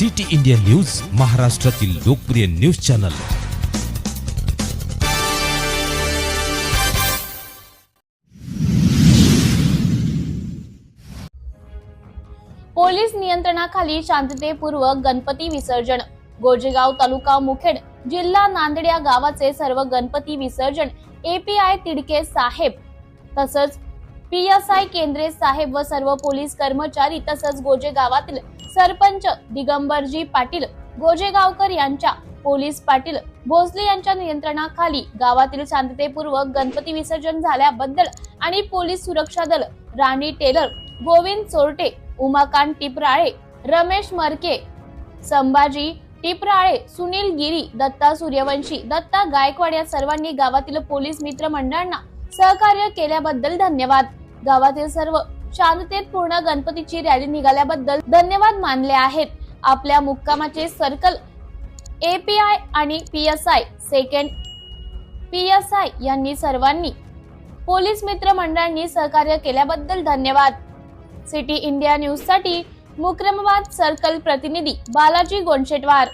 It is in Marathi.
सिटी इंडिया न्यूज महाराष्ट्रातील लोकप्रिय न्यूज चॅनल. पोलीस नियंत्रणाखाली शांततेपूर्वक गणपती विसर्जन. गोजेगाव तालुका मुखेड जिल्हा नांदेड या गावाचे सर्व गणपती विसर्जन एपीआय तिडके साहेब तसंच पीएसआय केंद्रे साहेब व सर्व पोलीस कर्मचारी तसंच गोजे गावातील सरपंच दिगंबरजी पाटील गोजेगावकर यांच्या पोलीस पाटील भोसले यांच्या नियंत्रणाखाली गावातील शांततेपूर्वक गणपती विसर्जन झाल्याबद्दल आणि पोलीस सुरक्षा दल राणी टेलर गोविंद चोरटे उमाकांत टिपराळे रमेश मरके संभाजी टिपराळे सुनील गिरी दत्ता सूर्यवंशी दत्ता गायकवाड या सर्वांनी गावातील पोलीस मित्र मंडळांना सहकार्य केल्याबद्दल धन्यवाद. गावातील सर्व शांततेत पूर्ण गणपतीची रॅली निघाल्याबद्दल धन्यवाद मानले आहेत. आपल्या मुक्कामाचे सर्कल एपीआय आणि पीएसआय सेकंड पीएसआय यांनी सर्वांनी पोलीस मित्र मंडळांनी सहकार्य केल्याबद्दल धन्यवाद. सिटी इंडिया न्यूजसाठी मुक्रमाबाद सर्कल प्रतिनिधी बालाजी गोंशेटवार